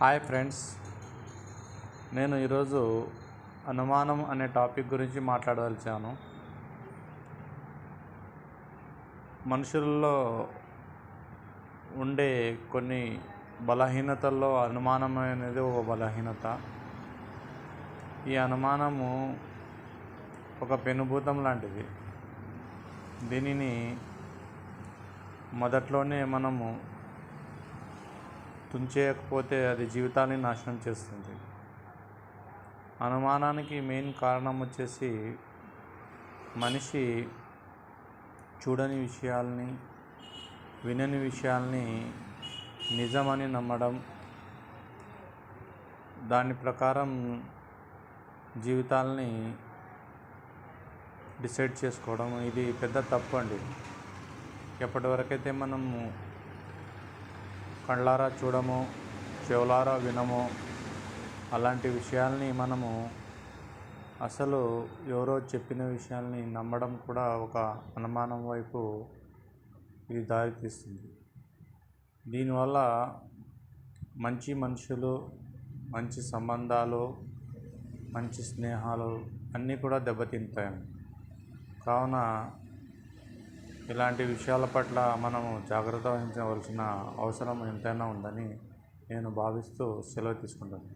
Hi friends. నేను ఈరోజు అనుమానం అనే టాపిక్ గురించి మాట్లాడదలిచాను. మనుషుల్లో ఉండే కొన్ని బలహీనతల్లో అనుమానం అనేది ఒక బలహీనత. ఈ అనుమానము ఒక పెనుభూతం లాంటిది. దీనిని మొదట్లోనే మనము తుంచేయకపోతే అది జీవితాన్ని నాశనం చేస్తుంది. అనుమానానికి మెయిన్ కారణం వచ్చేసి మనిషి చూడని విషయాల్ని వినని విషయాల్ని నిజమని నమ్మడం దాని ప్రకారం జీవితాల్ని డిసైడ్ చేసుకోవడం ఇది పెద్ద తప్పు అండి. ఎప్పటివరకైతే మనము కళ్ళారా చూడము చెవులారా వినము. అలాంటి విషయాల్ని మనము అసలు ఎవరో చెప్పిన విషయాల్ని నమ్మడం కూడా ఒక అనుమానం వైపు ఇది దారితీస్తుంది. దీనివల్ల మంచి మనుషులు మంచి సంబంధాలు మంచి స్నేహాలు అన్నీ కూడా దెబ్బతింటాయి. కావున ఇలాంటి విషయాల పట్ల మనము జాగ్రత్త వహించవలసిన అవసరం ఎంతైనా ఉందని నేను భావిస్తూ సెలవు తీసుకుంటాను